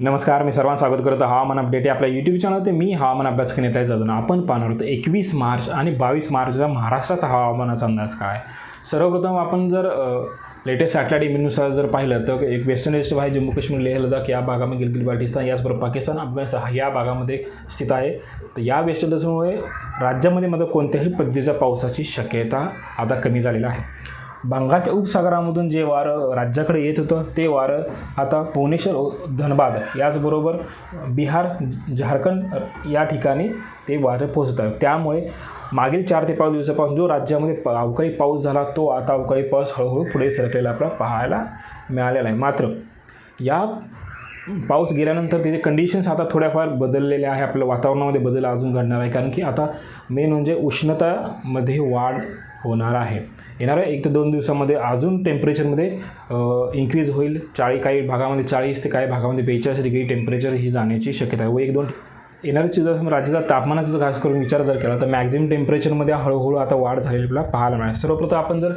नमस्कार मी सर्वांना स्वागत करतो हवामान अपडेट या आपल्या यूट्यूब चॅनल ते मी हवामान अभ्यास नेता आहे. जाऊन आपण पाहणार होतो एकवीस मार्च आणि बावीस मार्चला महाराष्ट्राचा हवामानाचा अंदाज काय? सर्वप्रथम आपण जर लेटेस्ट सॅटेलाईट इमेजनुसार जर पाहिलं तर एक वेस्टर्न आहे जम्मू काश्मीर लेह लडाख या भागामध्ये गिलगिल बाल्टिस्तान याचबरोबर पाकिस्तान अफगाणिस्तान या भागामध्ये स्थित आहे. तर या वेस्टर्न राज्यामध्ये मात्र कोणत्याही पद्धतीच्या पावसाची शक्यता आता कमी झालेली आहे. बंगालच्या उपसागरामधून जे वारं राज्याकडे येत होतं ते वारं आता भुवनेश्वर धनबाद याचबरोबर बिहार झारखंड या ठिकाणी ते वारं पोहोचत आहे त्यामुळे मागील चार ते पाच दिवसापासून जो राज्यामध्ये प- अवकाळी पाऊस झाला तो आता अवकाळी पाऊस हळूहळू पुढे सरकलेला आपल्याला पाहायला मिळालेला आहे. मात्र या पाऊस गेल्यानंतर त्याचे कंडिशन्स आता थोड्याफार बदललेले आहे. आपल्या वातावरणामध्ये बदल अजून घडणार आहे. कारण की आता मेन म्हणजे उष्णतामध्ये वाढ होणार आहे. येणाऱ्या एक ते दोन दिवसामध्ये अजून टेम्परेचरमध्ये इन्क्रीज होईल. चाळी काही भागामध्ये चाळीस ते काही भागामध्ये बेचाळीस डिग्री टेम्परेचर ही जाण्याची शक्यता आहे. व एक दोन येणाऱ्या जर राज्याचा तापमानाचा जर खास करून विचार जर केला तर मॅक्झिमम टेम्परेचरमध्ये हळूहळू आता वाढ झालेली आपल्याला पाहायला मिळेल सर्वप्रथम आपण जर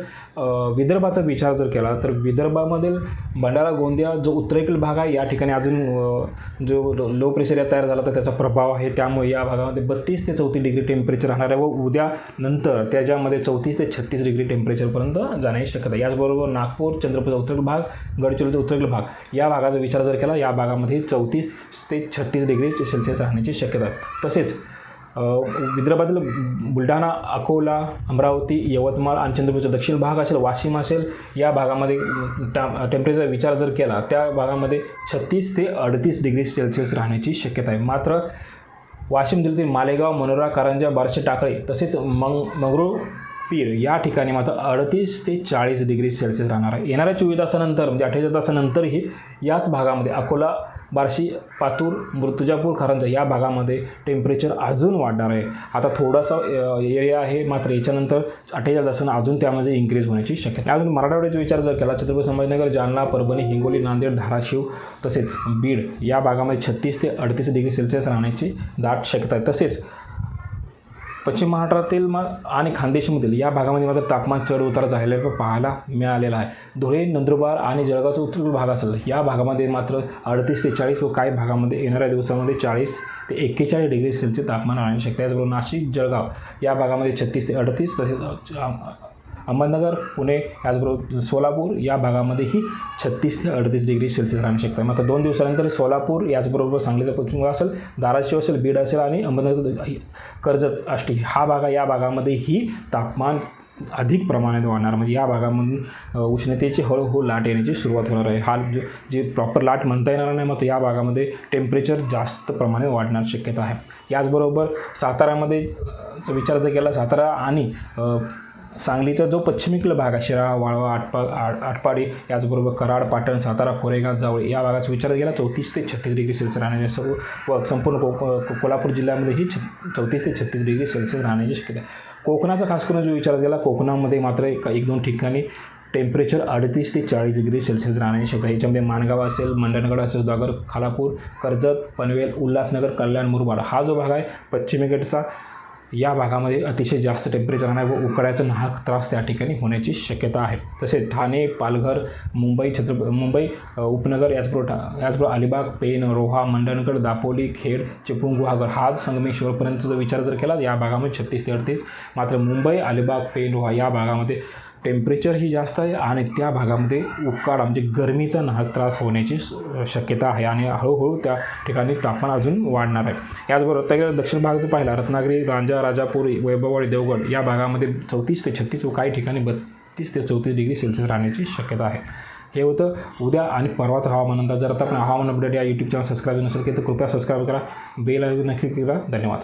विदर्भाचा विचार जर केला तर विदर्भामधील भंडारा गोंदिया जो उत्तरेकडील भाग आहे या ठिकाणी अजून जो लो प्रेशर तयार झाला तर त्याचा प्रभाव आहे. त्यामुळे या भागामध्ये बत्तीस ते चौतीस डिग्री टेम्परेचर राहणार आहे व उद्या नंतर त्याच्यामध्ये चौतीस ते छत्तीस डिग्री टेम्परेचरपर्यंत जाण्याची शक्यता आहे. याचबरोबर नागपूर चंद्रपूरचा उत्तरेकडील भाग गडचिरोलीचा उत्तरेकडील भाग या भागाचा विचार जर केला या भागामध्ये चौतीस ते छत्तीस डिग्री सेल्सिअस राहण्याची शक्यता आहे. तसेच विदर्भातील बुलढाणा अकोला अमरावती यवतमाळ आणि चंद्रपूरचा दक्षिण भाग असेल वाशिम असेल या भागामध्ये टा टेम्परेचर विचार जर केला त्या भागामध्ये छत्तीस ते अडतीस डिग्री सेल्सिअस राहण्याची शक्यता आहे. मात्र वाशिम जिल्ह्यातील मालेगाव मनोरा कारंजा बारशे टाकळे तसेच मंग मंगरूळ पीर या ठिकाणी मात्र अडतीस ते चाळीस डिग्री सेल्सिअस राहणार आहे. येणाऱ्या चोवीस तासानंतर म्हणजे अठ्ठेचाळीस तासानंतरही याच भागामध्ये अकोला बार्शी पातूर मृतुजापूर खारंजा या भागामध्ये टेम्परेचर अजून वाढणार आहे आता थोडासा एरिया आहे मात्र याच्यानंतर अठ्ठेचाळीस तासानं अजून त्यामध्ये इन्क्रीज होण्याची शक्यता आहे. अजून मराठवाड्याचा विचार जर केला छत्रपती संभाजीनगर जालना परभणी हिंगोली नांदेड धाराशिव तसेच बीड या भागामध्ये छत्तीस ते अडतीस डिग्री सेल्सिअस राहण्याची दाट शक्यता आहे तसेच पश्चिम महाराष्ट्रातील मग आणि खानदेशमधील या भागामध्ये मात्र तापमान चढ उतार झालेला पाहायला मिळालेला आहे. धुळे नंदुरबार आणि जळगावचा उत्तर भाग असेल या भागामध्ये मात्र अडतीस ते चाळीस व काही भागामध्ये येणाऱ्या दिवसामध्ये चाळीस ते एक्केचाळीस डिग्री सेल्सिअस तापमान आणू शकते त्याचबरोबर नाशिक जळगाव या भागामध्ये छत्तीस ते अडतीस तसेच अहमदनगर पुणे याचबरोबर सोलापूर या भागामध्येही छत्तीस ते अडतीस डिग्री सेल्सिअस राहू शक्यता मग आता दोन दिवसानंतर सोलापूर याचबरोबर सांगलीचा पश्चिम असेल धाराशिव असेल बीड असेल आणि अहमदनगर कर्जत आष्टी हा भाग आहे या भागामध्येही तापमान अधिक प्रमाणात वाढणार. म्हणजे या भागामधून उष्णतेची हळूहळू लाट येण्याची सुरुवात होणार आहे. हा जो जे प्रॉपर लाट म्हणता येणार नाही मग या भागामध्ये टेम्परेचर जास्त प्रमाणात वाढणार शक्यता आहे. याचबरोबर साताऱ्यामध्ये विचार जर केला सातारा आणि सांगलीचा जो पश्चिमेकडील भाग आहे शिराळा वाळवा आटपा आट आटपाडी याचबरोबर कराड पाटण सातारा कोरेगाव जावळी या भागाचा विचार केला चौतीस ते छत्तीस डिग्री सेल्सिअस राहण्याचे सर्व व संपूर्ण को कोल्हापूर जिल्ह्यामध्येही छ चौतीस ते छत्तीस डिग्री सेल्सिअस राहण्याची शक्यता आहे. कोकणाचा खास करून जो विचार केला कोकणामध्ये मात्र एक एक दोन ठिकाणी टेम्परेचर अडतीस ते चाळीस डिग्री सेल्सिअस राहण्याची शक्यता याच्यामध्ये माणगाव असेल मंडणगड असेल दागर खालापूर कर्जत पनवेल उल्हासनगर कल्याण मुरबाड हा जो भाग आहे पश्चिमेकडचा या भागामध्ये अतिशय जास्त टेम्परेचर आणि व उकड्याचा नाहक त्रास त्या ठिकाणी होण्याची शक्यता आहे. तसेच ठाणे पालघर मुंबई छत्रप मुंबई उपनगर याचबरोबर ठा याचबरोबर अलिबाग पेन रोहा मंडणगड दापोली खेड चिपळूण गुहागर हा संगमेश्वरपर्यंतचा जर विचार जर केला या भागामध्ये छत्तीस ते अडतीस मात्र मुंबई अलिबाग पेन रोहा या भागामध्ये टेम्परेचर ही जास्त आहे आणि त्या भागामध्ये उकाडा म्हणजे गरमीचा नाहक त्रास होण्याची शक्यता आहे आणि हळूहळू त्या ठिकाणी तापमान अजून वाढणार आहे. याचबरोबर त्या दक्षिण भागाचं पाहिला रत्नागिरी रांजा राजापूर वैभववाडी देवगड या भागामध्ये चौतीस ते छत्तीस व काही ठिकाणी बत्तीस ते चौतीस डिग्री सेल्सिअस राहण्याची शक्यता आहे. हे होतं उद्या आणि परवाचं हवामान अंदाज. जर आता आपण हवामान अपडेट या यूट्यूब चॅनल सबस्क्राईब नसेल की तर कृपया सबस्क्राईब करा. बेल नक्की करा. धन्यवाद.